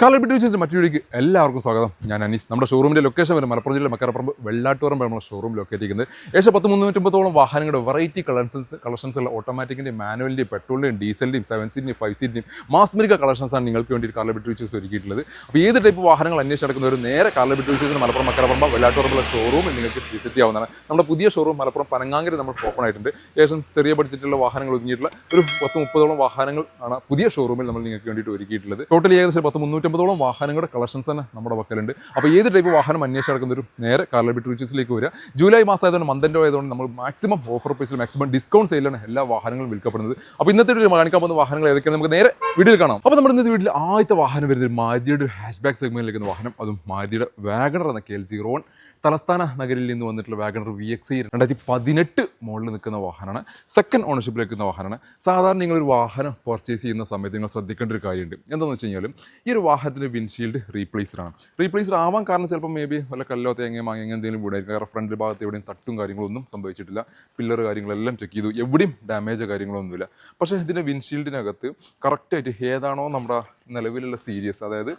കാലബിറ്റ് bit മറ്റൊരു എല്ലാവർക്കും സ്വാഗതം. ഞാൻ അനീസ്. നമ്മുടെ ഷോറൂമിന്റെ ലൊക്കേഷൻ വരും മലപ്പുറം ജില്ലയിലെ മക്കരപ്പുറം വെള്ളാട്ടുപുറം നമ്മുടെ ഷോറൂം ലൊക്കേറ്റ് ചെയ്യുന്നത്. ഏകദേശം പത്ത് മുന്നൂറ്റമ്പതോളം വാഹനങ്ങളുടെ വെറൈറ്റി കളക്ഷൻസ് കളക്ഷൻസ് ഉള്ള ഓട്ടോമാറ്റിക്കിന്റെയും മാനുവലിന്റെയും പെട്രോളിന്റെയും ഡീസലിന്റെയും സെവൻ സീറ്റിന്റെയും ഫൈവ് സീറ്റിന്റെയും മാസ്മരിക കളക്ഷൻസാണ് നിങ്ങൾക്ക് വേണ്ടി ബിറ്റ് വിച്ചേഴ്സ് ഒരുക്കിയിട്ടുള്ളത്. അപ്പോൾ ഏത് ടൈപ്പ് വാഹനങ്ങൾ അന്വേഷിച്ച് നടക്കുന്നവർ നേരെ കാർലബിറ്റ് വിച്ചേഴ്സിന് മലപ്പുറം മക്കരപ്പുറം വെള്ളാട്ടുപുറമുള്ള ഷോറൂമിൽ നിങ്ങൾക്ക് വിസിറ്റ് ചെയ്യാവുന്നതാണ്. നമ്മുടെ പുതിയ ഷോറൂം മലപ്പുറം പനങ്ങാങ്കര നമ്മൾ ഓപ്പൺ ആയിട്ടുണ്ട്. ഏകദേശം ചെറിയ ബഡ്ജറ്റിലുള്ള വാഹനങ്ങൾ ഒരുങ്ങിയിട്ടുള്ള ഒരു പത്ത് മുപ്പതോളം വാഹനങ്ങൾ ആണ് പുതിയ ഷോറൂമിൽ നമ്മൾ നിങ്ങൾക്ക് വേണ്ടിയിട്ട് ഒരുക്കിയിട്ടുള്ളത്. ടോട്ടൽ ഏകദേശം പത്ത് മുന്നൂറ്റമ്പതോളം വാഹനങ്ങളുടെ കളക്ഷൻസ് തന്നെ നമ്മുടെ പക്കലുണ്ട്. അപ്പോൾ ഏത് ടൈപ്പ് വാഹനം അന്വേഷിച്ച് നടക്കുന്ന ഒരു നേരെ കാർലബിറ്റ് റിച്ചസിലേക്ക് വരിക. ജൂലൈ മാസം ആയതുകൊണ്ട് മന്ദന്റെ ആയതുകൊണ്ട് നമ്മൾ മാക്സിമം ഓഫർ പ്രൈസിൽ മാക്സിമം ഡിസ്കൗണ്ട് സെയിലാണ് എല്ലാ വാഹനങ്ങളും വിൽക്കപ്പെടുന്നത്. അപ്പോൾ ഇന്നത്തെ ഒരു കാണിക്കാൻ പോകുന്ന വാഹനങ്ങൾ ഏതൊക്കെയാണ് നമുക്ക് നേരെ വീഡിയോയിൽ കാണാം. അപ്പോൾ നമ്മുടെ ഇന്നത്തെ വീട്ടിൽ ആദ്യത്തെ വാഹനം വരുന്നത് മാരുതിയുടെ ഒരു ഹാഷ് ബാക്ക് സെഗ്മെന്റിലേക്ക് വാഹനം. അതും മാരുതിയുടെ വാഗണർ എന്ന കെ എൽ സീറോ വൺ തലസ്ഥാന നഗരിൽ നിന്ന് വന്നിട്ടുള്ള വാഗണർ വി എക്സ് രണ്ടായിരത്തി പതിനെട്ട് മോഡലിൽ നിൽക്കുന്ന വാഹനമാണ്. സെക്കൻഡ് ഓണർഷിപ്പിൽ നിൽക്കുന്ന വാഹനമാണ്. സാധാരണ നിങ്ങളൊരു വാഹനം പർച്ചേസ് ചെയ്യുന്ന സമയത്ത് നിങ്ങൾ ശ്രദ്ധിക്കേണ്ട ഒരു കാര്യമുണ്ട്. എന്താണെന്ന് വെച്ച് കഴിഞ്ഞാൽ ഈ ഒരു വാഹനത്തിന്റെ വിൻഷീൽഡ് റീപ്ലേസ്ഡ് ആണ്. റീപ്ലേസ്ഡ് ആവാൻ കാരണം ചിലപ്പോൾ മേ ബി വല്ല കല്ലോ തേങ്ങയോ മാങ്ങ എന്തെങ്കിലും വീടായിരിക്കും. കാരണം ഫ്രണ്ട് ഭാഗത്ത് എവിടെയും തട്ടും കാര്യങ്ങളൊന്നും സംഭവിച്ചിട്ടില്ല. പില്ലർ കാര്യങ്ങളെല്ലാം ചെക്ക് ചെയ്തു. എവിടെയും ഡാമേജ് കാര്യങ്ങളൊന്നുമില്ല. പക്ഷേ ഇതിന്റെ വിൻഷീൽഡിനകത്ത് കറക്റ്റായിട്ട് ഏതാണോ നമ്മുടെ നിലവിലുള്ള സീരിയസ് അതായത്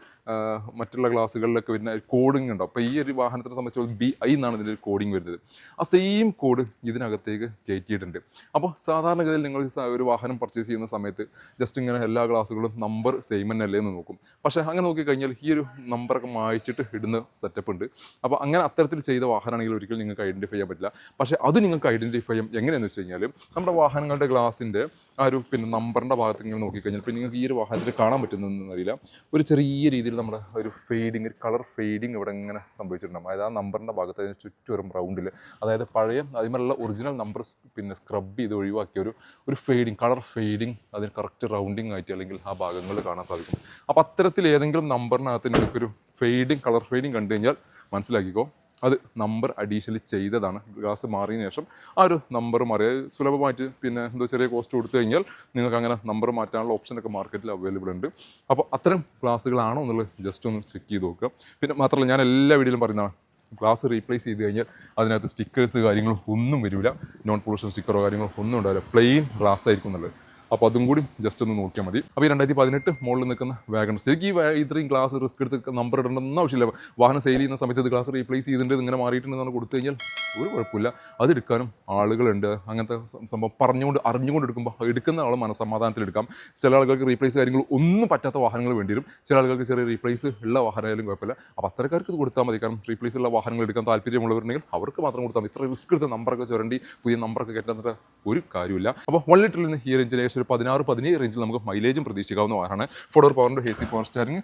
മറ്റുള്ള ക്ലാസ്സുകളിലൊക്കെ വരുന്ന കോഡിംഗ് ഉണ്ടോ? അപ്പോൾ ഈ ഒരു വാഹനത്തിനെ സംബന്ധിച്ച് ബി ഐ എന്നാണ് ഇതിന്റെ ഒരു കോഡിംഗ് വരുന്നത്. ആ സെയിം കോഡ് ഇതിനകത്തേക്ക് കയറ്റിയിട്ടുണ്ട്. അപ്പോൾ സാധാരണഗതിയിൽ നിങ്ങൾ ഒരു വാഹനം പർച്ചേസ് ചെയ്യുന്ന സമയത്ത് ജസ്റ്റ് ഇങ്ങനെ എല്ലാ ക്ലാസ്സുകളും നമ്പർ സെയിം തന്നെ അല്ലേ എന്ന് നോക്കും. പക്ഷേ അങ്ങനെ നോക്കിക്കഴിഞ്ഞാൽ ഈ ഒരു നമ്പറൊക്കെ മായ്ച്ചിട്ട് ഇടുന്ന സെറ്റപ്പ് ഉണ്ട്. അപ്പോൾ അങ്ങനെ അത്തരത്തിൽ ചെയ്ത വാഹനമാണെങ്കിൽ ഒരിക്കലും നിങ്ങൾക്ക് ഐഡന്റിഫൈ ചെയ്യാൻ പറ്റില്ല. പക്ഷേ അത് നിങ്ങൾക്ക് ഐഡന്റിഫൈ ചെയ്യാം എങ്ങനെയാണെന്ന് വെച്ച് കഴിഞ്ഞാൽ നമ്മുടെ വാഹനങ്ങളുടെ ഗ്ലാസിന്റെ ആ ഒരു പിന്നെ നമ്പറിന്റെ ഭാഗത്ത് ഇങ്ങനെ നോക്കിക്കഴിഞ്ഞാൽ പിന്നെ നിങ്ങൾക്ക് ഈ ഒരു വാഹനത്തിൽ കാണാൻ പറ്റുന്നതെന്ന് അറിയില്ല. ഒരു ചെറിയ രീതിയിൽ നമ്മുടെ ഒരു ഫെയ്ഡിങ് ഒരു കളർ ഫെയ്ഡിങ് ഇവിടെ ഇങ്ങനെ സംഭവിച്ചിട്ടുണ്ടാകും. അതായത് ആ നമ്പറിന്റെ ഭാഗത്ത് അതിന് ചുറ്റും റൗണ്ടിൽ അതായത് പഴയ അതിന്മേലുള്ള ഒറിജിനൽ നമ്പർ പിന്നെ സ്ക്രബ് ചെയ്ത് ഒഴിവാക്കിയ ഒരു ഒരു ഫെയ്ഡിങ് കളർ ഫെയ്ഡിങ് അതിന് കറക്റ്റ് റൗണ്ടിങ് ആയിട്ട് അല്ലെങ്കിൽ ആ ഭാഗങ്ങൾ കാണാൻ സാധിക്കും. അപ്പോൾ അത്തരത്തിൽ ഏതെങ്കിലും നമ്പറിനകത്ത് നിങ്ങൾക്കൊരു ഫെയ്ഡിങ് കളർ ഫെയ്ഡിങ് കണ്ടു കഴിഞ്ഞാൽ മനസ്സിലാക്കിക്കോ അത് നമ്പർ അഡീഷണലി ചെയ്തതാണ്. ഗ്ലാസ് മാറിയതിന് ശേഷം ആ ഒരു നമ്പർ മാറി സുലഭമായിട്ട് പിന്നെ എന്തോ ചെറിയ കോസ്റ്റ് കൊടുത്തു കഴിഞ്ഞാൽ നിങ്ങൾക്ക് അങ്ങനെ നമ്പർ മാറ്റാനുള്ള ഓപ്ഷനൊക്കെ മാർക്കറ്റിൽ അവൈലബിൾ ഉണ്ട്. അപ്പോൾ അത്തരം ക്ലാസ്സുകളാണോ എന്നുള്ളത് ജസ്റ്റ് ഒന്ന് ചെക്ക് ചെയ്ത് നോക്കുക. പിന്നെ മാത്രമല്ല ഞാൻ എല്ലാ വീഡിയോയിലും പറയുന്നതാണ് ഗ്ലാസ് റീപ്ലേസ് ചെയ്ത് കഴിഞ്ഞാൽ അതിനകത്ത് സ്റ്റിക്കേഴ്സ് കാര്യങ്ങളും ഒന്നും വരില്ല നോൺ പൊള്യൂഷൻ സ്റ്റിക്കറോ കാര്യങ്ങളോ ഒന്നും ഉണ്ടാവില്ല. പ്ലെയിൻ ഗ്ലാസ് ആയിരിക്കും എന്നുള്ളത് അപ്പോൾ അതും കൂടി ജസ്റ്റ് ഒന്ന് നോക്കിയാൽ മതി. അപ്പോൾ ഈ രണ്ടായിരത്തി പതിനെട്ട് മുകളിൽ നിൽക്കുന്ന വാഗൺ ശരിക്കും ഈ ഇത്രയും ക്ലാസ് റിസ്ക് എടുത്ത് നമ്പർ ഇടണമെന്ന് ആവശ്യമില്ല. വാഹനം സെയിൽ ചെയ്യുന്ന സമയത്ത് ഇത് ക്ലാസ് റീപ്ലേസ് ചെയ്തിട്ടുണ്ട് ഇങ്ങനെ മാറിയിട്ടുണ്ടെന്ന് കൊടുത്തു കഴിഞ്ഞാൽ ഒരു കുഴപ്പമില്ല. അത് എടുക്കാനും ആളുകളുണ്ട്. അങ്ങനത്തെ സംഭവം പറഞ്ഞുകൊണ്ട് അറിഞ്ഞുകൊണ്ട് എടുക്കുമ്പോൾ എടുക്കുന്ന ആൾ മനസമാധാനത്തിൽ എടുക്കാം. ചില ആളുകൾക്ക് റീപ്ലേസ് കാര്യങ്ങൾ ഒന്നും പറ്റാത്ത വാഹനങ്ങൾ വേണ്ടി വരും. ചില ആളുകൾക്ക് ചെറിയ റീപ്ലേസ് ഉള്ള വാഹനമായാലും കുഴപ്പമില്ല. അപ്പോൾ അത്തരക്കാർക്ക് ഇത് കൊടുത്താൽ മതി. കാരണം റീപ്ലേസ് ഉള്ള വാഹനങ്ങൾ എടുക്കാൻ താല്പര്യമുള്ളവരുണ്ടെങ്കിൽ അവർക്ക് മാത്രം കൊടുത്താൽ മതി. ഇത്ര റിസ്ക് എടുത്ത നമ്പറൊക്കെ ചുരണ്ടി പുതിയ നമ്പറൊക്കെ കയറ്റാൻ ഒരു കാര്യമില്ല അപ്പോൾ വൺ ലിറ്ററിൽ നിന്ന് ഈ ഒരു പതിനാറ് പതിനേഴ് റേഞ്ചിൽ നമുക്ക് മൈലേജും പ്രതീക്ഷിക്കാവുന്ന വാഹനമാണ് ഫോർഡോർ പവറിന്റെ A C power steering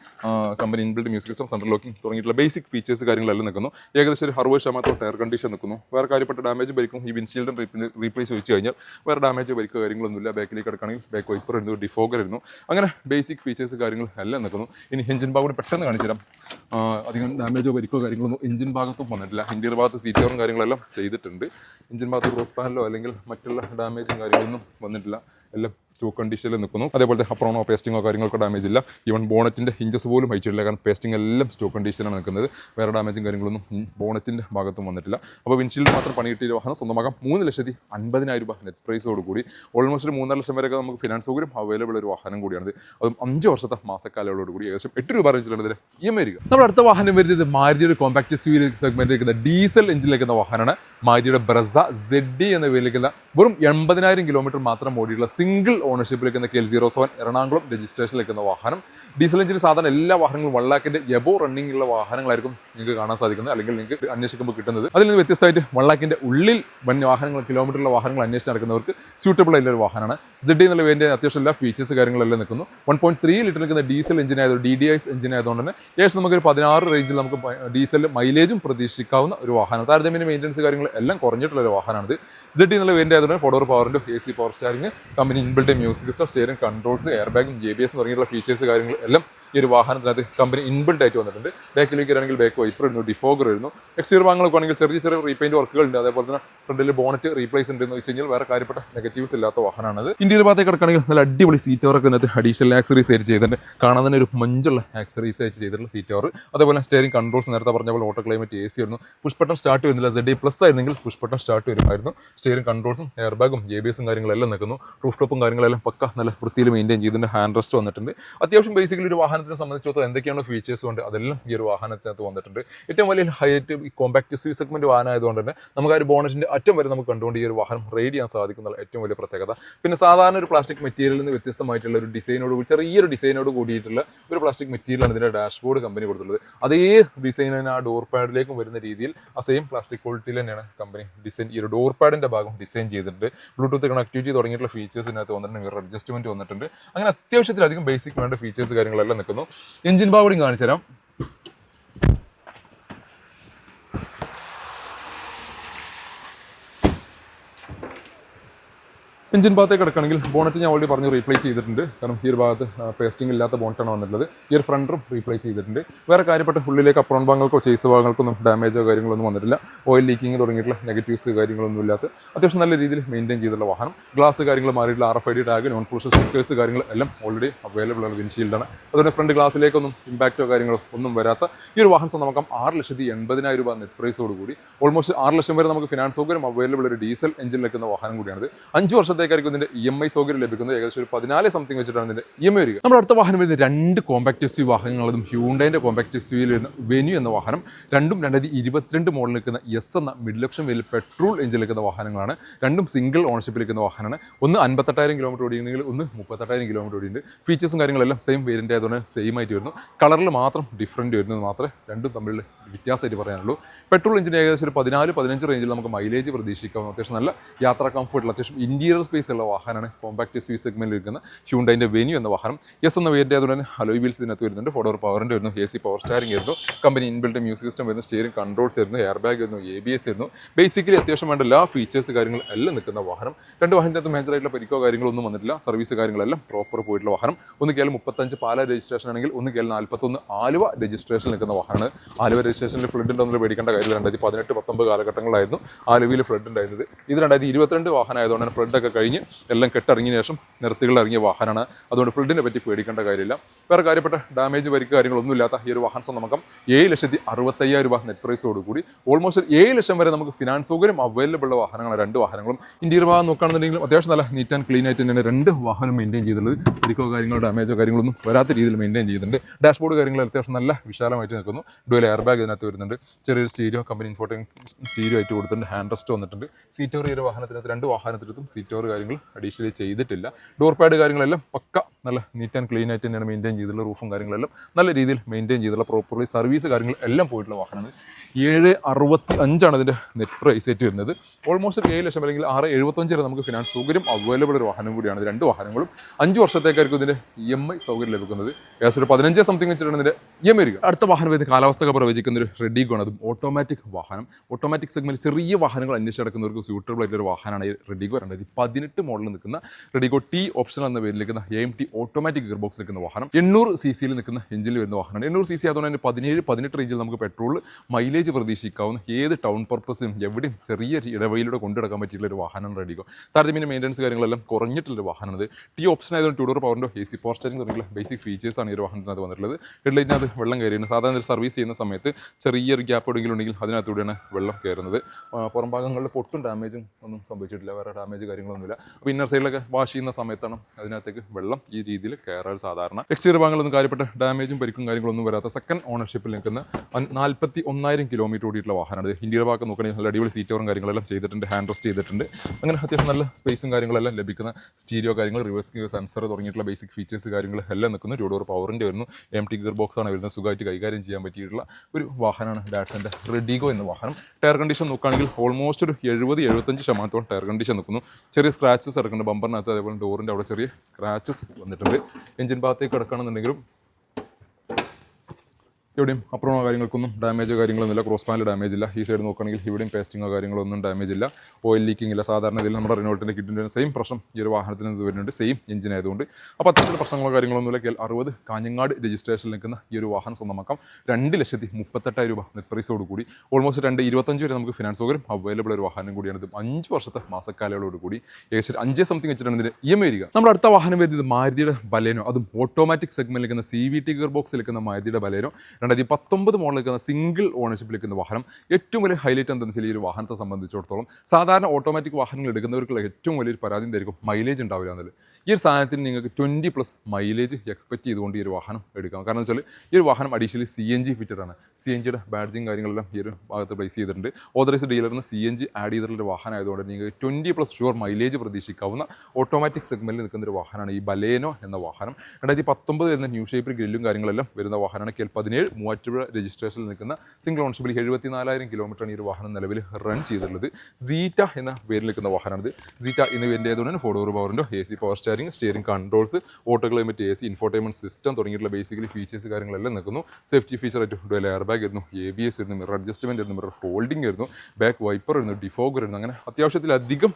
company inbuilt music system central locking തുടങ്ങിയിട്ടുള്ള ബേസിക് ഫീച്ചേഴ്സ് കാര്യങ്ങളെല്ലാം നിൽക്കുന്നു. ഏകദേശം ഒരു അറുപത് ശതമാനത്തോളം ടയർ കണ്ടീഷൻ നിൽക്കുന്നു. വേറെ കാര്യപ്പെട്ട ഡാമേജ് ബൈക്കും ഈ വിൻഷീൽഡും റീപ്ലേസ് വെച്ച് കഴിഞ്ഞാൽ വേറെ ഡാമേജ് ബൈക്ക് കാര്യങ്ങളൊന്നുമില്ല. ബാക്കിലേക്ക് കിടക്കുകയാണെങ്കിൽ ബാക്ക് വൈപ്പർ ഇരുന്നു ഡിഫോഗർ ഇരുന്നു അങ്ങനെ ബേസിക് ഫീച്ചേഴ്സ് കാര്യങ്ങൾ എല്ലാം നിൽക്കുന്നു. ഇനി എഞ്ചിൻ ഭാഗം പെട്ടെന്ന് കാണിച്ചു തരാം. അധികം ഡാമേജോ പരിക്കോ കാര്യങ്ങളൊന്നും എഞ്ചിൻ ഭാഗത്തും വന്നിട്ടില്ല. ഇന്റീരിയർ ഭാഗത്ത് സീറ്ററും കാര്യങ്ങളെല്ലാം ചെയ്തിട്ടുണ്ട്. എഞ്ചിൻ ഭാഗത്ത് ക്രോസ് പാനലോ അല്ലെങ്കിൽ മറ്റുള്ള ഡാമേജും കാര്യങ്ങളൊന്നും വന്നിട്ടില്ല. എല്ലാം സ്റ്റോക്ക് കണ്ടീഷനിൽ നിൽക്കുന്നു. അതേപോലെ ഹപ്രോണോ പേസ്റ്റിങ്ങോ കാര്യങ്ങളൊക്കെ ഡാമേജ് ഇല്ല. ഈവൻ ബോണറ്റിന്റെ ഹിഞ്ചസ് പോലും അയച്ചിട്ടില്ല കാരണം പേസ്റ്റിംഗ് എല്ലാം സ്റ്റോക്ക് കണ്ടീഷനാണ് നിൽക്കുന്നത്. വേറെ ഡാമേജും കാര്യങ്ങളൊന്നും ബോണറ്റിന്റെ ഭാഗത്തും വന്നിട്ടില്ല. അപ്പോൾ വിൻഷീൽഡ് മാത്രം പണി കിട്ടിയ വാഹനം സ്വന്തമാക്കാം. മൂന്ന് ലക്ഷത്തി അൻപതിനായിരം രൂപ നെറ്റ് പ്രൈസോട് കൂടി. ഓൾമോസ്റ്റ് ഒരു മൂന്നര ലക്ഷം വരെയൊക്കെ നമുക്ക് ഫിനാൻസ് സൗകര്യം അവൈലബിൾ ഒരു വാഹനം കൂടിയാണ് അതും അഞ്ച് വർഷത്തെ മാസക്കാലയോട് കൂടി ഏകദേശം എട്ട് രൂപ ഇതിൽ ഇ എം വരിക നമ്മുടെ അടുത്ത വാഹനം വരുന്നത് മാരുതിയുടെ കോമ്പാക്ട് സ്വീൽ നിൽക്കുന്ന ഡീസൽ എഞ്ചിനിലേക്കുന്ന വാഹനമാണ്. മാരുതിയുടെ ബ്രസ സെഡ് എന്ന പേരിലേക്കുന്ന വെറും എൺപതിനായിരം കിലോമീറ്റർ മാത്രം ഓടിയുള്ള സിംഗിൾ ഓണർഷിപ്പിൽ നിൽക്കുന്ന K L zero seven Ernakulam രജിസ്ട്രേഷനിൽ നിൽക്കുന്ന വാഹനം. ഡീസൽ എഞ്ചിന് സാധാരണ എല്ലാ വാഹനങ്ങളും ലാഖിന്റെ എബോ റണ്ണിംഗ് ഉള്ള വാഹനങ്ങളായിരിക്കും നിങ്ങൾക്ക് കാണാൻ സാധിക്കുന്നത്. അല്ലെങ്കിൽ നിങ്ങൾക്ക് അന്വേഷിക്കുമ്പോൾ കിട്ടുന്നത്. അതിൽ നിന്ന് വ്യത്യസ്തമായിട്ട് ലാഖിന്റെ ഉള്ളിൽ വൻ വാഹനങ്ങൾ കിലോമീറ്ററുള്ള വാഹനങ്ങൾ അന്വേഷിച്ച് നടക്കുന്നവർക്ക് സ്യൂട്ടബിൾ ആയിട്ടുള്ള ഒരു വാഹനമാണ്. സെഡ് എന്നുള്ള വേണ്ടി അത്യാവശ്യം എല്ലാ ഫീച്ചേഴ്സ് കാര്യങ്ങളെല്ലാം നിൽക്കുന്നു. വൺ പോയിന്റ് ത്രീ ലിറ്റർ നിൽക്കുന്ന ഡീസൽ എഞ്ചിൻ ആയതുകൊണ്ട് D D I S engine ആയതുകൊണ്ട് തന്നെ ഏകദേശം നമുക്കൊരു പതിനാറ് റേഞ്ചിൽ നമുക്ക് ഡീസൽ മൈലേജും പ്രതീക്ഷിക്കാവുന്ന ഒരു വാഹനം താരതമ്യം മെയിന്റനൻസ് കാര്യങ്ങൾ എല്ലാം കുറഞ്ഞിട്ടുള്ള ഒരു വാഹനമാണിത്. സെഡ് എന്നുള്ള വേണ്ടി ആയതുകൊണ്ട് ഫോഡോർ പവറിന്റെ A C power steering company inbuilt music system steering controls air ബാഗും ജെ ബി എസ് തുടങ്ങിയിട്ടുള്ള ഫീച്ചേഴ്സ് കാര്യങ്ങൾ എല്ലാം ഈ ഒരു വാഹനത്തിനകത്ത് കമ്പനി ഇൻബിൽഡ് ആയിട്ട് വന്നിട്ടുണ്ട്. ബാക്കിലേക്ക് വരികയാണെങ്കിൽ ബാക്ക് വൈപ്പർ വരുന്നു ഡിഫോഗർ വരുന്നു. എക്സ്റ്റീരിയർ ഭാഗങ്ങളൊക്കെ ചെറിയ ചെറിയ റീപെയിന്റ് വർക്കുകൾ ഉണ്ട്. അതേപോലെ തന്നെ ഫ്രണ്ടിൽ ബോണറ്റ് റീപ്ലേസ് ഉണ്ട് എന്ന് വെച്ച് കഴിഞ്ഞാൽ വേറെ കാര്യപ്പെട്ട നെഗറ്റീവ്സ് ഇല്ലാത്ത വാഹനമാണത്. ഇന്ത്യയിൽ ഭാഗത്തേക്ക് കിടക്കുകയാണെങ്കിൽ നല്ല അടിപൊളി സീറ്റ് കവറൊക്കെ ഇതിനകത്ത് അഡീഷണൽ ആക്സറീസ് ആയിട്ട് ചെയ്തിട്ടുണ്ട്. കാണാൻ തന്നെ ഒരു മഞ്ചുള്ള ആക്സറീസ് ആയിട്ട് ചെയ്തിട്ടുള്ള സീറ്റ് ഓർ അതേപോലെ സ്റ്റിയറിംഗ് കൺട്രോൾസ് നേരത്തെ പറഞ്ഞ പോലെ ഓട്ടോ ക്ലൈമറ്റ് എ സി ആയിരുന്നു പുഷ് ബട്ടൺ സ്റ്റാർട്ട് വരുന്നില്ല. സെഡ് ഡി പ്ലസ് ആയിരുന്നെങ്കിൽ പുഷ് ബട്ടൺ സ്റ്റാർട്ട് വരുമായിരുന്നു. സ്റ്റിയറിംഗ് കൺട്രോൾസും എയർ ബാഗും ജെ ബി എസും കാര്യങ്ങളെല്ലാം നിൽക്കുന്നു. റൂഫ് ടോപ്പും കാര്യങ്ങളെല്ലാം പക്ക നല്ല വൃത്തിയിൽ മെയിന്റെയിൻ ചെയ്തിട്ടുണ്ട്. ഹാൻഡ് റെസ്റ്റ് വന്നിട്ടുണ്ട്. അത്യാവശ്യം ബേസിക്കലി ഒരു വാഹനം വാഹനത്തിനെ സംബന്ധിച്ചിടത്തോളം എന്തൊക്കെയാണ് ഫീച്ചേഴ്സ് ഉണ്ട് അതെല്ലാം ഈ ഒരു വാഹനത്തിനകത്ത് വന്നിട്ടുണ്ട്. ഏറ്റവും വലിയ ഹൈറ്റ് ഈ കോമ്പാക്ട് സി സെഗ്മെന്റ് വാഹനമായതുകൊണ്ട് തന്നെ നമുക്ക് ആ ഒരു ബോണറ്റിന്റെ അറ്റം വരെ നമുക്ക് കണ്ടുകൊണ്ട് ഈ ഒരു വാഹനം റൈഡ് ചെയ്യാൻ സാധിക്കുന്ന ഏറ്റവും വലിയ പ്രത്യേകത. പിന്നെ സാധാരണ ഒരു പ്ലാസ്റ്റിക് മെറ്റീരിയലിൽ നിന്ന് വ്യത്യസ്തമായിട്ടുള്ള ഒരു ഡിസൈനോട് കൂടി ചെറിയൊരു ഡിസൈനോട് കൂടിയിട്ടുള്ള ഒരു പ്ലാസ്റ്റിക് മെറ്റീരിയലാണ് ഇതിന്റെ ഡാഷ്ബോർഡ് കമ്പനി കൊടുത്തിട്ടുള്ളത്. അതേ ഡിസൈൻ തന്നെ ആ ഡോർ പാഡിലേക്കും വരുന്ന രീതിയിൽ ആ സെയിം പ്ലാസ്റ്റിക് ക്വാളിറ്റിയിൽ തന്നെയാണ് കമ്പനി ഡിസൈൻ ഈ ഒരു ഡോർ പാഡിന്റെ ഭാഗം ഡിസൈൻ ചെയ്തിട്ടുണ്ട്. ബ്ലൂടൂത്ത് കണക്ടിവിറ്റി തുടങ്ങിയിട്ടുള്ള ഫീച്ചേഴ്സ് ഇതിനകത്ത് വന്നിട്ടുണ്ട് അഡ്ജസ്റ്റ്മെന്റ് വന്നിട്ടുണ്ട്. അങ്ങനെ അത്യാവശ്യത്തിലധികം ബേസിക് വേണ്ട ഫീച്ചേഴ്സ് കാര്യങ്ങളെല്ലാം നിൽക്കുന്നു എഞ്ചിൻ പവറിങ് കാണിച്ചു തരാം എഞ്ചിൻ ഭാഗത്തേക്ക് കിടക്കുകയാണെങ്കിൽ ബോണറ്റ് ഞാൻ ഓൾറെഡി പറഞ്ഞു റീപ്ലേസ് ചെയ്തിട്ടുണ്ട്. കാരണം ഈ ഒരു ഭാഗത്ത് പേസ്റ്റിംഗ് ഇല്ലാത്ത ബോണറ്റാണ് വന്നിട്ടുള്ളത്. ഈ ഒരു ഫ്രണ്ടും റീപ്ലേസ് ചെയ്തിട്ടുണ്ട്. വേറെ കാര്യപ്പെട്ട ഉള്ളിലേക്ക് അപ്രോൺ ഭാഗങ്ങൾക്കോ ചേസ് ഭാഗങ്ങൾക്കൊന്നും ഡാമേജോ കാര്യങ്ങളൊന്നും വന്നിട്ടില്ല. ഓയിൽ ലീക്കിംഗ് തുടങ്ങിയിട്ടുള്ള നെഗറ്റീവ്സ് കാര്യങ്ങളൊന്നും ഇല്ലാത്ത അത്യാവശ്യം നല്ല രീതിയിൽ മെയിന്റെയിൻ ചെയ്തിട്ടുള്ള വാഹനം. ഗ്ലാസ് കാര്യങ്ങൾ മാറിയിട്ടുള്ള R F I D tag non polish stickers കാര്യങ്ങൾ എല്ലാം ഓൾറെഡി അവൈലബിൾ ആണ് വിൻഷീൽഡാണ് അതുകൊണ്ട് ഫ്രണ്ട് ഗ്ലാസ്സിലേക്കൊന്നും ഇമ്പാക്റ്റോ കാര്യങ്ങളോ ഒന്നും വരാത്ത ഈ ഒരു വാഹനം സ്വന്തമാക്കാം ആറ് ലക്ഷത്തി എൺപതിനായിരം രൂപ നെറ്റ് പ്രൈസോട് കൂടി ഓൾമോസ്റ്റ് ആറ് ലക്ഷം വരെ നമുക്ക് ഫിനാൻസ് സൗകര്യം അവൈലബിൾ ഒരു ഡീസൽ എഞ്ചിൻ നിൽക്കുന്ന വാഹനം കൂടിയാണിത്. അഞ്ച് വർഷത്തേക്കായിരിക്കും ഇതിന്റെ ഇ എം ഐ സൗകര്യം ലഭിക്കുന്നത്. ഏകദേശം ഒരു പതിനാല് സംതിങ് വെച്ചിട്ടാണ് ഇതിന്റെ ഇ എം ഐ വരിക. നമ്മുടെ അടുത്ത വാഹനം വരുന്നത് രണ്ട് കോമ്പാക്ട് എസ് യു വാഹനങ്ങളതും ഹ്യൂണ്ടൈന്റെ കോമ്പാക്ട് എസ് യുയിൽ വരുന്ന വെന്യൂ എന്ന വാഹനം. രണ്ടും രണ്ടായിരത്തി ഇരുപത്തിരണ്ട് മോഡൽ നിൽക്കുന്ന എസ് എന്ന മിഡ് ലക്ഷം വലിയ പെട്രോൾ എഞ്ചിൽ നിൽക്കുന്ന വാഹനങ്ങളാണ്. രണ്ടും സിംഗിൾ ഓണർഷിപ്പിൽ നിൽക്കുന്ന വാഹനമാണ്. ഒന്ന് അൻപത്തെട്ടായിരം കിലോമീറ്റർ ഓടിയെങ്കിൽ ഒന്ന് മുപ്പത്തെട്ടായിരം കിലോമീറ്റർ ഓടിയുണ്ട് ഫീച്ചേഴ്സും കാര്യങ്ങളെല്ലാം സെയിം വേരിയന്റ് ആയതുകൊണ്ട് സെയിം ആയിട്ട് വരുന്നു. കളറിൽ മാത്രം ഡിഫറന്റ് വരുന്നത് മാത്രമേ രണ്ടും തമ്മിൽ വ്യത്യാസമായിട്ട് പറയാനുള്ളൂ. പെട്രോൾ എഞ്ചിന് ഏകദേശം ഒരു പതിനാല് പതിനഞ്ച് റേഞ്ചിൽ നമുക്ക് മൈലേജ് പ്രതീക്ഷിക്കാവുന്ന അത്യാവശ്യം നല്ല യാത്രാ കംഫർട്ടുള്ള അത്യാവശ്യം ഇന്റീരിയർ സ്പേസ് ഉള്ള വാഹനമാണ് കോമ്പാക്ട് എസ് വി സെഗ്മെന്റിൽ ഇരിക്കുന്ന ഹ്യൂണ്ടൈന്റെ വെന്യൂ എന്ന വാഹനം. എസ് എന്ന വേരിയന്റ് അതുകൊണ്ട് അലോയ് വീൽസ് ഇതിനകത്ത് വരുന്നുണ്ട്. ഫോർ പവറിന്റെ വരുന്നു. എ സി പവർ സ്റ്റാരിംഗ് ആയിരുന്നു. കമ്പനി ഇൻബിൽഡ് മ്യൂസിക് സിസ്റ്റം വരുന്നു. സ്റ്റിയറിംഗ് കൺട്രോൾസ് ആയിരുന്നു. എയർ ബാഗ് ആയിരുന്നു. എ ബി എസ് ആയിരുന്നു. ബേസിക്കലി അത്യാവശ്യം വേണ്ട എല്ലാ ഫീച്ചേഴ്സ് കാര്യങ്ങൾ എല്ലാം നിൽക്കുന്ന വാഹനം. രണ്ട് വാഹനത്തിനകത്ത് മേജർ ആയിട്ടുള്ള പരിക്കോ കാര്യങ്ങളൊന്നും വന്നിട്ടില്ല. സർവീസ് കാര്യങ്ങളെല്ലാം പ്രോപ്പർ പോയിട്ടുള്ള വാഹനം. ഒന്ന് കേൾ മുപ്പത്തഞ്ച് പാല രജിസ്ട്രേഷൻ ആണെങ്കിൽ ഒന്ന് കേൾ നാൽപ്പത്തൊന്ന് ആലുവ രജിസ്ട്രേഷൻ നിൽക്കുന്ന വാഹനമാണ്. ആലുവ രജിസ്ട്രേഷനിൽ ഫ്ലഡ് ഉണ്ടെന്ന് പേടിക്കേണ്ട കാര്യമില്ല. രണ്ടായിരത്തി പതിനെട്ട് പത്തൊമ്പത് കാലഘട്ടങ്ങളിലായിരുന്നു ആലുവയിൽ ഫ്ലഡ് ഉണ്ടായിരുന്നത്. ഇത് രണ്ടായിരത്തി ഇരുപത്തിരണ്ട് തന്നെ ഫ്ലഡൊക്കെ കഴിഞ്ഞ് എല്ലാം കെട്ടിറങ്ങിയ ശേഷം നിർത്തികളിൽ ഇറങ്ങിയ വാഹനമാണ്. അതുകൊണ്ട് ഫ്ലഡിനെ പറ്റി പേടിക്കേണ്ട കാര്യമില്ല. വേറെ കാര്യപ്പെട്ട ഡാമേജ് പരിക്ക് കാര്യങ്ങളൊന്നും ഇല്ലാത്ത ഈ ഒരു വാഹനം നമുക്ക് ഏഴ് ലക്ഷത്തി അറുപത്തയ്യായിരം രൂപ നെറ്റ് പ്രൈസോട് കൂടി ഓൾമോസ്റ്റ് ഏഴ് ലക്ഷം വരെ നമുക്ക് ഫിനാൻസ് സൗകര്യം അവൈലബിൾ ഉള്ള വാഹനങ്ങളാണ് രണ്ട് വാഹനങ്ങളും. ഇന്ത്യയുടെ ഭാഗം നോക്കുകയാണെന്നുണ്ടെങ്കിലും അത്യാവശ്യം നല്ല നീറ്റ് ആൻഡ് ക്ലീൻ ആയിട്ട് തന്നെയാണ് രണ്ട് വാഹനം മെയിന്റെയിൻ ചെയ്തിട്ടുള്ളത്. പരിക്കോ കാര്യങ്ങളോ ഡാമേജോ കാര്യങ്ങളൊന്നും വരാത്ത രീതിയിൽ മെയിന്റെയിൻ ചെയ്യുന്നുണ്ട് ഡാഷ്ബോർഡ് കാര്യങ്ങൾ അത്യാവശ്യം നല്ല വിശാലമായിട്ട് നിൽക്കുന്നു. ഡുവൽ എയർ ബാഗ് ഇതിനകത്ത് വരുന്നുണ്ട്. ചെറിയൊരു സ്റ്റീരിയോ കമ്പനി ഇൻഫോർട്ടിംഗ് സ്റ്റീരിയോ ആയിട്ട് കൊടുത്തിട്ടുണ്ട്. ഹാൻഡ് റെസ്റ്റ് വന്നിട്ടുണ്ട്. സീറ്റോർ ഈ ഒരു വാഹനത്തിനകത്ത് രണ്ട് വാഹനത്തിനകത്തും സീറ്റോർ കാര്യങ്ങൾ അഡീഷണലി ചെയ്തിട്ടില്ല. ഡോർ പാഡ് കാര്യങ്ങളെല്ലാം പക്ക നല്ല നീറ്റ് ആൻഡ് ക്ലീൻ ആയിട്ട് തന്നെയാണ് മെയിന്റെയിൻ ചെയ്തിട്ടുള്ള റൂഫും കാര്യങ്ങളെല്ലാം നല്ല രീതിയിൽ മെയിന്റെയിൻ ചെയ്തിട്ടുള്ള പ്രോപ്പർലി സർവീസ് കാര്യങ്ങൾ എല്ലാം പോയിട്ടുള്ള വാഹനമാണ് ഏഴ് അറുപത്തി അഞ്ചാണ് അതിന്റെ നെറ്റ് പ്രൈസ് ആയിട്ട് വരുന്നത്. ഓൾമോസ്റ്റ് ഏഴ് ലക്ഷം അല്ലെങ്കിൽ ആറ് എഴുപത്തഞ്ച് വരെ നമുക്ക് ഫിനാൻസ് സൗകര്യം അവൈലബിൾ ഒരു വാഹനം കൂടിയാണ്. രണ്ട് വാഹനങ്ങളും അഞ്ച് വർഷത്തേക്കായിരിക്കും ഇതിന്റെ ഇ എം ഐ സൗകര്യം ലഭിക്കുന്നത്. ഏകദേശം ഒരു പതിനഞ്ച് സംതിങ് വെച്ചിട്ടാണ് ഇതിന്റെ ഇ എം ഐ വരിക. അടുത്ത വാഹനം ഇത് കാലാവസ്ഥ പ്രവചിക്കുന്ന ഒരു റെഡി ഗോൺ അതും ഓട്ടോമാറ്റിക് വാഹനം. ഓട്ടോമാറ്റിക് സെഗ്മെന്റ് ചെറിയ വാഹനങ്ങൾ അന്വേഷിച്ച് നടക്കുന്നവർക്ക് സ്യൂട്ടബിൾ ആയിട്ടുള്ള ഒരു വാഹനമാണ് ഈ റെഡിഗോ രണ്ടായിരത്തി പതിനെട്ട് മോഡലിൽ നിൽക്കുന്ന റെഡിഗോ ടി ഓപ്ഷൻ എന്ന പേരിൽ നിൽക്കുന്ന A T automatic gear box നിൽക്കുന്ന വാഹനം. എണ്ണൂറ് സി സിയിൽ നിൽക്കുന്ന എഞ്ചിനിൽ വരുന്ന വാഹനമാണ്. എണ്ണൂറ് സി സി അതുകൊണ്ട് തന്നെ പതിനേഴ് പതിനെട്ട് റേഞ്ചിൽ നമുക്ക് പെട്രോൾ മൈലേജ് പ്രതീക്ഷിക്കാവുന്ന ഏത് ടൗൺ പർപ്പസും എവിടെയും ചെറിയ ഇടവയിലൂടെ കൊണ്ടുനടക്കാൻ പറ്റിയിട്ടുള്ള ഒരു വാഹനം റെഡിക്കും താരതമ്യം മെയിന്റനൻസ് കാര്യങ്ങളെല്ലാം കുറഞ്ഞിട്ടുള്ള ഒരു അത് ടി ഓപ്ഷൻ ആയതുകൊണ്ട് ടു ഡോർ പവറിന്റെ എ സി പവർ സ്റ്റാരിംഗ് തുടങ്ങിയുള്ള ബേസിക് ഫീച്ചേഴ്സ് ആണ് ഈ ഒരു വാഹനത്തിനകത്ത് വന്നിട്ടുള്ളത്. ഹെഡ്ലൈറ്റിനകത്ത് വെള്ളം കയറിയാണ് സാധാരണ ഒരു സർവീസ് ചെയ്യുന്ന സമയത്ത് ചെറിയൊരു ഗ്യാപ്പ് എവിടെയെങ്കിലും ഉണ്ടെങ്കിൽ അതിനകത്തൂടെയാണ് വെള്ളം കയറുന്നത്. പുറം ഭാഗങ്ങളിൽ പൊട്ടും ഡാമേജും ഒന്നും സംഭവിച്ചിട്ടില്ല. വേറെ ഡാമേജ് കാര്യങ്ങളൊന്നുമില്ല. അപ്പോൾ ഇന്നർ സൈഡിലൊക്കെ വാഷ് ചെയ്യുന്ന സമയത്താണ് അതിനകത്തേക്ക് വെള്ളം ഈ രീതിയിൽ കയറാൻ സാധാരണ. എക്സ്റ്റീരിയർ ഭാഗങ്ങളൊന്നും കാര്യപ്പെട്ട ഡാമേജും പരിക്കും കാര്യങ്ങളൊന്നും വരാത്ത സെക്കൻഡ് ഓണർഷിപ്പിൽ നിൽക്കുന്ന നാൽപ്പത്തി ഒന്നായിരം കിലോമീറ്റർ ഓടിയിട്ടുള്ള വാഹനമാണ്. ഇന്ത്യയുടെ ഭാഗം നോക്കുകയാണെങ്കിൽ നല്ല അടിപൊളി സീറ്റോറും കാര്യങ്ങളെല്ലാം ചെയ്തിട്ടുണ്ട് ഹാൻഡ് റെസ്റ്റ് ചെയ്തിട്ടുണ്ട്. അങ്ങനെ അത്യാവശ്യം നല്ല സ്പേസും കാര്യങ്ങളെല്ലാം ലഭിക്കുന്ന സ്റ്റീരിയോ കാര്യങ്ങൾ റിവേഴ്സ് സെൻസർ തുടങ്ങിയിട്ടുള്ള ബേസിക് ഫീച്ചേഴ്സ് കാര്യങ്ങൾ എല്ലാം നിൽക്കുന്നു. ടു പവറിന്റെ വരുന്നു. എം ടി ഗിയർ ബോക്സ് ആണ് വരുന്നത്. സുഖമായിട്ട് കൈകാര്യം ചെയ്യാൻ പറ്റിയിട്ടുള്ള ഒരു വാഹനമാണ് ഡാറ്റ്സന്റെ റെഡിഗോ എന്ന വാഹനം. ടയർ കണ്ടീഷൻ നോക്കുകയാണെങ്കിൽ ഓൾമോസ്റ്റ് ഒരു എഴുപത് എഴുപത്തഞ്ച് ശതമാനത്തോളം ടയർ കണ്ടീഷൻ നിൽക്കുന്നു. ചെറിയ സ്ക്രാച്ചസ് ഇറക്കുന്നുണ്ട് ബമ്പറിനകത്ത് അതേപോലെ ഡോറിന്റെ അവിടെ ചെറിയ സ്ക്രാച്ചസ് വന്നിട്ടുണ്ട്. എഞ്ചിൻ ഭാഗത്തേക്ക് കിടക്കുകയാണെന്നുണ്ടെങ്കിലും ഇവിടെയും അപ്പുറമോ കാര്യങ്ങൾക്കൊന്നും ഡാമേജോ കാര്യങ്ങളൊന്നുമില്ല ക്രോസ് പാനൽ ഡാമേജ് ഇല്ല. ഈ സൈഡ് നോക്കുകയാണെങ്കിൽ ഇവിടെയും പേസ്റ്റിങ്ങോ കാര്യങ്ങളൊന്നും ഡാമേജ് ഇല്ല. ഓയിൽ ലീക്കിംഗ് ഇല്ല. സാധാരണ ഇതിൽ നമ്മുടെ റിനോട്ടിന്റെ കിറ്റിന്റെ സെയിം പ്രശ്നം ഈ ഒരു വാഹനത്തിന് വരുന്നുണ്ട്. സെയിം എഞ്ചിൻ ആയതുകൊണ്ട്. അപ്പോൾ അത്തരത്തിലുള്ള പ്രശ്നങ്ങളോ കാര്യങ്ങളൊന്നുമില്ല കേൾ അറുപത് കാഞ്ഞങ്ങാട് രജിസ്ട്രേഷനിൽ നിൽക്കുന്ന ഈ ഒരു വാഹനം സ്വന്തമാക്കാം. രണ്ട് ലക്ഷത്തി മുപ്പത്തെട്ടായിരം രൂപ നെറ്റ് കൂടി. ഓൾമോസ്റ്റ് രണ്ട് ഇരുപത്തഞ്ച് വരെ നമുക്ക് ഫിനാൻസ് സൗകര്യം അവൈലബിൾ ഒരു വാഹനം കൂടിയാണ്. അഞ്ച് വർഷത്തെ മാസക്കാലയോട് കൂടി. ഏകദേശം അഞ്ച് സംതിങ് വെച്ചിട്ടാണ് ഇതിന്റെ ഇ എം ഐ വരിക. നമ്മുടെ അടുത്ത വാഹനം വരുന്നത് മാരുതിയുടെ ബലേനോ അതും ഓട്ടോമാറ്റിക് സെഗ്മെന്റ് നിൽക്കുന്ന സി വി ടി ഗിയർ ബോക്സിൽ നിൽക്കുന്ന മാരുതിയുടെ ബലേനോ രണ്ടായിരത്തി പത്തൊമ്പത് മോഡൽ നിൽക്കുന്ന സിംഗിൾ ഓണർഷിപ്പിൽ നിൽക്കുന്ന വാഹനം ഏറ്റവും വലിയ ഹൈലൈറ്റ് എന്താണെന്ന് വെച്ചാൽ ഈ ഒരു വാഹനത്തെ സംബന്ധിച്ചിടത്തോളം സാധാരണ ഓട്ടോമാറ്റിക് വാഹനങ്ങൾ എടുക്കുന്നവർക്കുള്ള ഏറ്റവും വലിയൊരു പരാതി എന്തായിരിക്കും? മൈലേജ് ഉണ്ടാവില്ല എന്നുള്ളത്. ഈ ഒരു സാധനത്തിന് നിങ്ങൾക്ക് ട്വന്റി പ്ലസ് മൈലേജ് എക്സ്പെക്ട് ചെയ്തുകൊണ്ട് ഈ ഒരു വാഹനം എടുക്കാം. കാരണം വെച്ചാൽ ഈ ഒരു വാഹനം additionally C N G fitted ആണ്. സി എൻ ജിയുടെ ബാഡ്ജിങ് കാര്യങ്ങളെല്ലാം ഈ ഒരു ഭാഗത്ത് പ്ലേസ് ചെയ്തിട്ടുണ്ട്. ഓതറൈസ്ഡ് ഡീലറിന് സി എൻ ജി ആഡ് ചെയ്തിട്ടുള്ള ഒരു വാഹനം ആയതുകൊണ്ട് നിങ്ങൾക്ക് ട്വന്റി പ്ലസ് ഷുവർ മൈലേജ് പ്രതീക്ഷിക്കാവുന്ന ഓട്ടോമാറ്റിക് സെഗ്മെന്റിൽ നിൽക്കുന്ന ഒരു വാഹനമാണ് ഈ ബലേനോ എന്ന വാഹനം. രണ്ടായിരത്തി പത്തൊമ്പത് എന്ന ന്യൂ ഷേപ്പിൽ ഗ്രില്ലും കാര്യങ്ങളെല്ലാം വരുന്ന വാഹനമാണ്. കെൽ പതിനേഴ് മൂവാറ്റുപുഴ രജിസ്ട്രേഷനിൽ നിൽക്കുന്ന സിംഗിൾ ഓൺഷിപ്പിൽ എഴുപത്തി നാലായിരം കിലോമീറ്ററാണ് ഈ ഒരു വാഹനം നിലവിൽ റൺ ചെയ്തിട്ടുള്ളത്. സീറ്റ എന്ന പേരിൽ നിൽക്കുന്ന വാഹനമാണിത്. സീറ്റ എന്ന പേരിന്റെ ആയതുകൊണ്ട് ഫോർ ഡോർ പവറിന്റെ A C power steering steering controls auto climate A C infotainment system തുടങ്ങിയിട്ടുള്ള ബേസിക്കലി ഫീച്ചേഴ്സ് കാര്യങ്ങളെല്ലാം നിൽക്കുന്നു. സേഫ്റ്റി ഫീച്ചർ ആയിട്ട് ഡുവൽ എയർ ബാഗ് ആയിരുന്നു എ ബി എസ് ആയിരുന്നു മിറർ അഡ്ജസ്റ്റ്മെന്റ് ആയിരുന്നു മിറർ ഫോൾഡിംഗ് ആയിരുന്നു ബാക്ക് വൈപ്പർ ആയിരുന്നു ഡിഫോഗർ ആയിരുന്നു അങ്ങനെ അത്യാവശ്യത്തിലധികം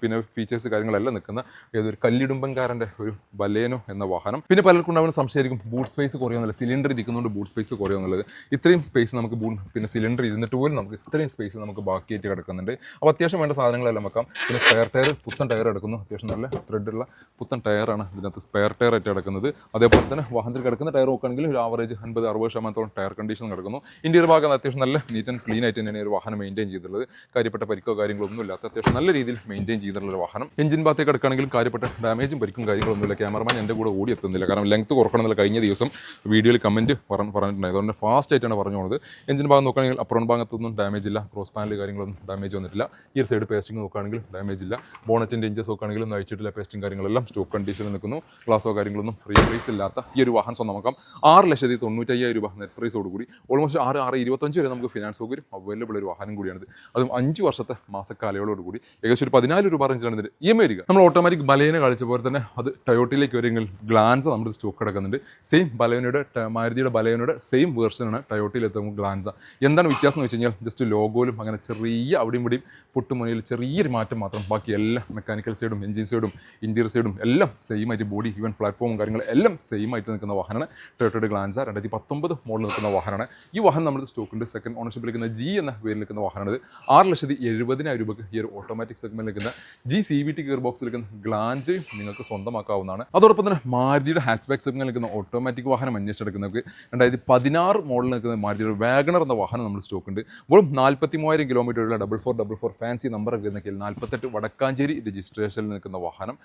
പിന്നെ ഫീച്ചേഴ്സ് കാര്യങ്ങളെല്ലാം നിൽക്കുന്ന ഏതൊരു കല്ലിടുമ്പൻകാരന്റെ ഒരു ബലേനോ എന്ന വാഹനം. പിന്നെ പലർക്കും ഉണ്ടാവുന്ന സംശയമായിരിക്കും ബൂട്ട് സ്പേസ് കുറയുന്നില്ല സിലിണ്ടർ ഇരിക്കുന്നതുകൊണ്ട് ബൂട്ട് സ്പേസ് കുറയുന്നുള്ളത് ഇത്രയും സ്പേസ് നമുക്ക് ബൂൺ പിന്നെ സിലിണ്ടർ ഇരുന്നിട്ട് പോലും നമുക്ക് ഇത്രയും സ്പേസ് നമുക്ക് ബാക്കിയായിട്ട് കിടക്കുന്നുണ്ട്. അപ്പോൾ അത്യാവശ്യം വേണ്ട സാധനങ്ങളെല്ലാം വെക്കാം. പിന്നെ സ്പെയർ ടയർ പുത്തൻ ടയർ എടുക്കുന്നു. അത്യാവശ്യം നല്ല ത്രെഡുള്ള പുത്തൻ ടയറാണ് ഇതിനകത്ത് സ്പെയർ ടയർ ആയിട്ട് കിടക്കുന്നത്. അതേപോലെ തന്നെ വാഹനത്തിൽ കിടക്കുന്ന ടയർ നോക്കുകയാണെങ്കിൽ ഒരു ആവറേജ് അൻപത് അറുപത് ശതമാനത്തോളം ടയർ കണ്ടീഷൻ കിടക്കുന്നു. ഇന്ത്യയുടെ ഭാഗം അത്യാവശ്യം നല്ല നീറ്റ് ആൻഡ് ക്ലീൻ ആയിട്ട് തന്നെയാണ് ഒരു വാഹനം മെയിന്റെയിൻ ചെയ്തിട്ടുള്ളത്. കാര്യപ്പെട്ട പരിക്കോ കാര്യങ്ങളോ ഒന്നും ഇല്ലാത്ത അത്യാവശ്യം നല്ല രീതിയിൽ മെയിന്റെയിൻ ചെയ്തിട്ടുള്ള ഒരു വാഹനം. എഞ്ചിൻ ഭാഗത്തേക്ക് കിടക്കുകയാണെങ്കിൽ കാര്യപ്പെട്ട ഡാമേജും പരിക്കും കാര്യങ്ങളൊന്നുമില്ല. ക്യാമറമാൻ എന്റെ കൂടെ ഓടി എത്തുന്നില്ല കാരണം ലെങ്ത് കുറക്കണമെന്നുള്ള കഴിഞ്ഞ ദിവസം വീഡിയോയിൽ കമന്റ് പറഞ്ഞു പറഞ്ഞിട്ടുണ്ട് അതുകൊണ്ട് ഫാസ്റ്റ് ആയിട്ടാണ് പറഞ്ഞു പോകുന്നത് എഞ്ചിൻ ഭാഗം നോക്കുകയാണെങ്കിൽ അപ്പുറം ഭാഗത്തൊന്നും ഡാമേജ് ഇല്ല. ക്രോസ് പാനൽ കാര്യങ്ങളൊന്നും ഡാമേജ് വന്നിട്ടില്ല. ഈ സൈഡ് പേസ്റ്റിംഗ് നോക്കുകയാണെങ്കിൽ ഡാമേജ് ഇല്ല. ബോണറ്റിന്റെ ഇഞ്ചസ് നോക്കുകയാണെങ്കിൽ ഒന്നും അഴിച്ചിട്ടില്ല പേസ്റ്റിംഗ് കാര്യങ്ങളെല്ലാം സ്റ്റോക്ക് കണ്ടീഷനിൽ നിൽക്കുന്നു. ഗ്ലാസോ കാര്യങ്ങളൊന്നും റീപ്ലേസ് ഇല്ലാത്ത ഈ ഒരു വാഹനം സ്വന്തമാക്കാം. ആറ് ലക്ഷത്തി തൊണ്ണൂറ്റയ്യായിരം രൂപ നെറ്റ് പ്രൈസോട് കൂടി. ഓൾമോസ്റ്റ് ആറ് ആറ് ഇരുപത്തഞ്ച് വരെ നമുക്ക് ഫിനാൻസ് സൗകര്യം അവൈലബിൾ ഒരു വാഹനം കൂടിയാണിത്. അതും അഞ്ച് വർഷത്തെ മാസക്കാലയോളോട് കൂടി. ഏകദേശം ഒരു പതിനാല് രൂപ റേഞ്ചിലാണ് ഇതിന്റെ ഇ എം ഐ വരിക. നമ്മൾ ഓട്ടോമാറ്റിക് ബലേനെ കളിച്ച പോലെ തന്നെ അത് ടയോട്ടയിലേക്ക് വരെങ്കിൽ ഗ്ലാൻസ് നമ്മുടെ സ്റ്റോക്ക് കിടക്കുന്നുണ്ട്. സെയിം ബലേനയുടെ മാരുതിയുടെ ബലേനയുടെ സെയിം വേർഷനാണ് ടയോട്ടയിൽ എത്തുമ്പോൾ ഗ്ലാൻസ എന്താണ് വ്യത്യാസം എന്ന് വെച്ച് കഴിഞ്ഞാൽ ജസ്റ്റ് ലോഗോയിലും അങ്ങനെ ചെറിയ അവിടെയും ഇവിടെയും പൊട്ടുമുനയിൽ ചെറിയൊരു മാറ്റം മാത്രം. ബാക്കി എല്ലാ മെക്കാനിക്കൽ സൈഡും എഞ്ചിൻ സൈഡും ഇന്റീരിയർ സൈഡും എല്ലാം സെയിം ആയിട്ട് ബോഡി ഈവൻ പ്ലാറ്റ്ഫോമും കാര്യങ്ങളും എല്ലാം സെയിം ആയിട്ട് നിൽക്കുന്ന വാഹനമാണ് ടൊയോട്ടയുടെ ഗ്ലാൻസ രണ്ടായിരത്തി പത്തൊമ്പത് മോഡൽ നിൽക്കുന്ന വാഹനമാണ്. ഈ വാഹനം നമ്മുടെ സ്റ്റോക്കിന്റെ സെക്കൻഡ് ഓണർഷിപ്പിൽ നിൽക്കുന്ന ജി എന്ന പേരിൽ നിൽക്കുന്ന വാഹനമാണ് ആറ് ലക്ഷത്തി എഴുപതിനായിരം രൂപയ്ക്ക് ഈ ഒരു ഓട്ടോമാറ്റിക് സെഗ്മെന്റിൽ നിൽക്കുന്ന G C V T gear ബോക്സിൽ നിൽക്കുന്ന ഗ്ലാൻജയും നിങ്ങൾക്ക് സ്വന്തമാക്കാവുന്നതാണ്. അതോടൊപ്പം തന്നെ മാരുതിയുടെ ഹാച്ച് ബാക്ക് സെഗ്മെന്റിൽ നിൽക്കുന്ന ഓട്ടോമാറ്റിക് വാഹനം അന്വേഷിച്ചെടുക്കുന്നവർക്ക് രണ്ടായിരത്തി പതിനാറ് മോഡൽ നിൽക്കുന്ന മാരുതിയുടെ വാഗണർ എന്ന വാഹനം നമ്മൾ സ്റ്റോക്കുണ്ട്. വെറും നാൽപ്പത്തി മൂവായിരം കിലോമീറ്ററുള്ള double four double four fancy number ഒക്കെ നിൽക്കിൽ നാൽപ്പത്തെട്ട് വടക്കാഞ്ചേരി രജിസ്ട്രേഷനിൽ നിൽക്കുന്ന വാഹനം.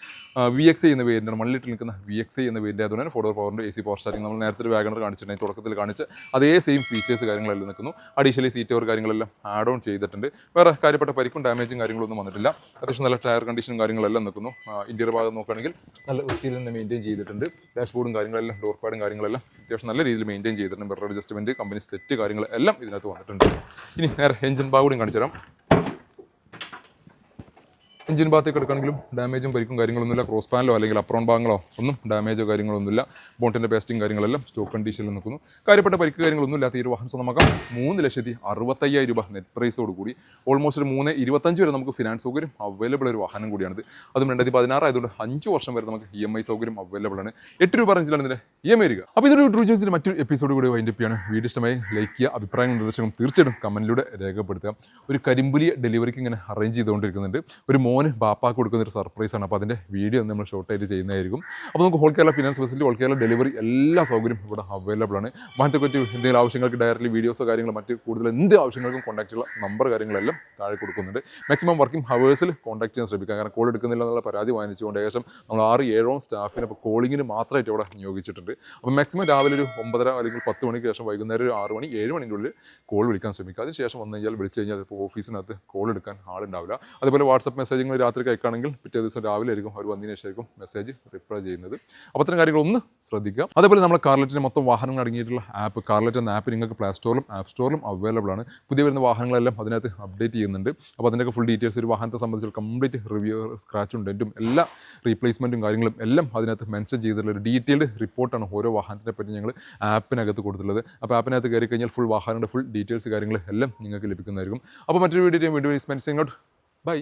വി എക്സ് എന്ന പേരിന്റെ മണ്ണിലിട്ട് നിൽക്കുന്ന വി എക്സ് എന്ന പേരിന്റെ അതുകൊണ്ട് തന്നെ ഫോട്ടോ പവറിന്റെ എ സി പവർ സ്റ്റാറിംഗ് നമ്മൾ നേരത്തെ ഒരു വാഗണർ കാണിച്ചിട്ടുണ്ടെങ്കിൽ തുടക്കത്തിൽ കാണിച്ച് അതേ സെയിം ഫീച്ചേഴ്സ് കാര്യങ്ങളെല്ലാം നിൽക്കുന്നു. അഡീഷണലി സീറ്റ് ഓർ കാര്യങ്ങളെല്ലാം ആഡ് ഓൺ ചെയ്തിട്ടുണ്ട്. വേറെ കാര്യപ്പെട്ട പരിക്കും ഡാമേജും കാര്യങ്ങളൊന്നും വന്നിട്ടില്ല. അത്യാവശ്യം നല്ല ടയർ കണ്ടീഷനും കാര്യങ്ങളെല്ലാം നിൽക്കുന്നു. ഇന്റീരിയർ ഭാഗം നോക്കുകയാണെങ്കിൽ നല്ല വൃത്തിയിൽ തന്നെ മെയിന്റെയിൻ ചെയ്തിട്ടുണ്ട്. ഡാഷ്ബോർഡും കാര്യങ്ങളെല്ലാം ഡോർ പാഡും കാര്യങ്ങളെല്ലാം അത്യാവശ്യം നല്ല രീതിയിൽ മെയിന്റെയിൻ ചെയ്തിട്ടുണ്ട്. ബെറർ അഡ്ജസ്റ്റ്മെന്റ് കമ്പനി സെറ്റ് കാര്യങ്ങളെല്ലാം ഇതിനകത്ത് വന്നിട്ടുണ്ട്. ഇനി നേരെ എഞ്ചിൻ ബാഗ് കൂടി കാണിച്ചു തരാം എഞ്ചിൻ ഭാഗത്തേക്ക് എടുക്കുകയാണെങ്കിലും ഡാമേജും പരിക്കും കാര്യങ്ങളൊന്നുമില്ല. ക്രോസ് പാനലോ അല്ലെങ്കിൽ അപ്രോൺ ഭാഗങ്ങളോ ഒന്നും ഡാമേജോ കാര്യങ്ങളൊന്നുമില്ല. ബോട്ടിന്റെ പേസ്റ്റിംഗ് കാര്യങ്ങളെല്ലാം സ്റ്റോക്ക് കണ്ടീഷനിൽ നിൽക്കുന്നു. കാര്യപ്പെട്ട പരിക്ക് കാര്യങ്ങളൊന്നും ഇല്ലാത്ത ഈ ഒരു വാഹനം സ്വന്തമാക്കാം. മൂന്ന് ലക്ഷത്തി അറുപത്തയ്യായിരം രൂപ നെറ്റ് പ്രൈസോട് കൂടി. ഓൾമോസ്റ്റ് ഒരു മൂന്ന് ഇരുപത്തഞ്ച് വരെ നമുക്ക് ഫിനാൻസ് സൗകര്യം അവൈലബിൾ ഒരു വാഹനം കൂടിയാണിത്. അതും രണ്ടായിരത്തി പതിനാറ് ആയതുകൊണ്ട് അഞ്ച് വർഷം വരെ നമുക്ക് ഇ എം ഐ സൗകര്യം അവൈലബിൾ ആണ്. എട്ട് രൂപ റേഞ്ചിലാണ് ഇതിന്റെ ഇ എം ഐ വരിക അപ്പോൾ ഇതൊരു ട്രൂ ജേഴ്സിന്റെ മറ്റൊരു എപ്പിസോഡ് കൂടി വൈൻഡ് അപ്പ് ചെയ്യാണ്. വീഡിയോ ഇഷ്ടമായി ലൈക്ക് ചെയ്യുക അഭിപ്രായങ്ങൾ നിർദ്ദേശങ്ങളും തീർച്ചയായിട്ടും കമന്റിലൂടെ രേഖപ്പെടുത്തുക. ഒരു കരിമ്പുലി ഡെലിവറിക്ക് ഇങ്ങനെ അറേഞ്ച് ചെയ്തുകൊണ്ടിരിക്കുന്നുണ്ട്. ഒരു മോന് ബാപ്പാക്ക് കൊടുക്കുന്ന ഒരു സർപ്രൈസ് ആണ് അപ്പോൾ അതിന്റെ വീഡിയോ നമ്മൾ ഷോർട്ട് ഷോർട്ടായിട്ട് ചെയ്യുന്നതായിരിക്കും. അപ്പോൾ നമുക്ക് whole Kerala finance facility whole Kerala delivery എല്ലാ സൗകര്യം ഇവിടെ അവൈലബിൾ ആണ്. മറ്റു പറ്റി എന്തെങ്കിലും ആവശ്യങ്ങൾക്ക് ഡയറക്റ്റ്ലി വീഡിയോസോ കാര്യങ്ങളോ മറ്റ് കൂടുതൽ എന്ത് ആവശ്യങ്ങൾക്കും കോൺടാക്ട് ഉള്ള നമ്പർ കാര്യങ്ങളെല്ലാം താഴെ കൊടുക്കുന്നുണ്ട്. മാക്സിമം വർക്കിംഗ് ഹവേഴ്സിൽ കോൺടാക്ട് ചെയ്യാൻ ശ്രമിക്കുക. കാരണം കോൾ എടുക്കുന്നില്ല എന്നുള്ള പരാതി വാങ്ങിച്ചുകൊണ്ട് ഏകദേശം നമ്മൾ ആറ് ഏഴോളം സ്റ്റാഫിനെ ഇപ്പോൾ കോളിങ്ങിന് മാത്രമായിട്ട് ഇവിടെ നിയോഗിച്ചിട്ടുണ്ട്. അപ്പോൾ മാക്സിമം രാവിലെ ഒരു ഒമ്പതര അല്ലെങ്കിൽ പത്ത് മണിക്ക് ശേഷം വൈകുന്നേരം ഒരു ആറ് മണി ഏഴ് മണിന്റെ ഉള്ളിൽ കോൾ വിളിക്കാൻ ശ്രമിക്കുക. അതിന് ശേഷം വന്നു കഴിഞ്ഞാൽ വിളിച്ചു കഴിഞ്ഞാൽ ഇപ്പോൾ ഓഫീസിനകത്ത് കോൾ എടുക്കാൻ ആളുണ്ടാവില്ല. അതുപോലെ വാട്സപ്പ് മെസ്സേജുകൾ രാത്രി കഴിക്കുകയാണെങ്കിൽ പിറ്റേ ദിവസം രാവിലെ ആയിരിക്കും അവർ വന്നതിന് ശേഷമായിരിക്കും മെസ്സേജ് റിപ്ലൈ ചെയ്യുന്നത്. അപ്പോൾ അത്തരം കാര്യങ്ങൾ ഒന്ന് ശ്രദ്ധിക്കുക. അതേപോലെ നമ്മൾ കാർലെറ്റിന്റെ മൊത്തം വാഹനങ്ങൾ അടങ്ങിയിട്ടുള്ള ആപ്പ് കാർലെറ്റ് എന്ന ആപ്പ് നിങ്ങൾക്ക് പ്ലേ സ്റ്റോറിലും ആപ്പ് സ്റ്റോറിലും അവൈലബിൾ ആണ്. പുതിയ വരുന്ന വാഹനങ്ങളെല്ലാം അതിനകത്ത് അപ്ഡേറ്റ് ചെയ്യുന്നുണ്ട്. അപ്പോൾ അതിന്റെയൊക്കെ ഫുൾ ഡീറ്റെയിൽസ് ഒരു വാഹനത്തെ സംബന്ധിച്ച് കംപ്ലീറ്റ് റിവ്യൂ സ്ക്രാച്ചും ഡെന്റും എല്ലാ റീപ്ലേസ്മെന്റും കാര്യങ്ങളും എല്ലാം അതിനകത്ത് മെൻഷൻ ചെയ്തിട്ടുള്ള ഒരു ഡീറ്റെയിൽഡ് റിപ്പോർട്ടാണ് ഓരോ വാഹനത്തിനെ പറ്റി ഞങ്ങൾ ആപ്പിനകത്ത് കൊടുത്തിട്ടുള്ളത്. അപ്പോൾ ആപ്പിനകത്ത് കയറി കഴിഞ്ഞാൽ ഫുൾ വാഹനങ്ങളുടെ ഫുൾ ഡീറ്റെയിൽസ് കാര്യങ്ങൾ എല്ലാം നിങ്ങൾക്ക് ലഭിക്കുന്നതായിരിക്കും. അപ്പോൾ മറ്റൊരു വീഡിയോ വീണ്ടും സ്പെൻസിംഗ് ഔട്ട് ബൈ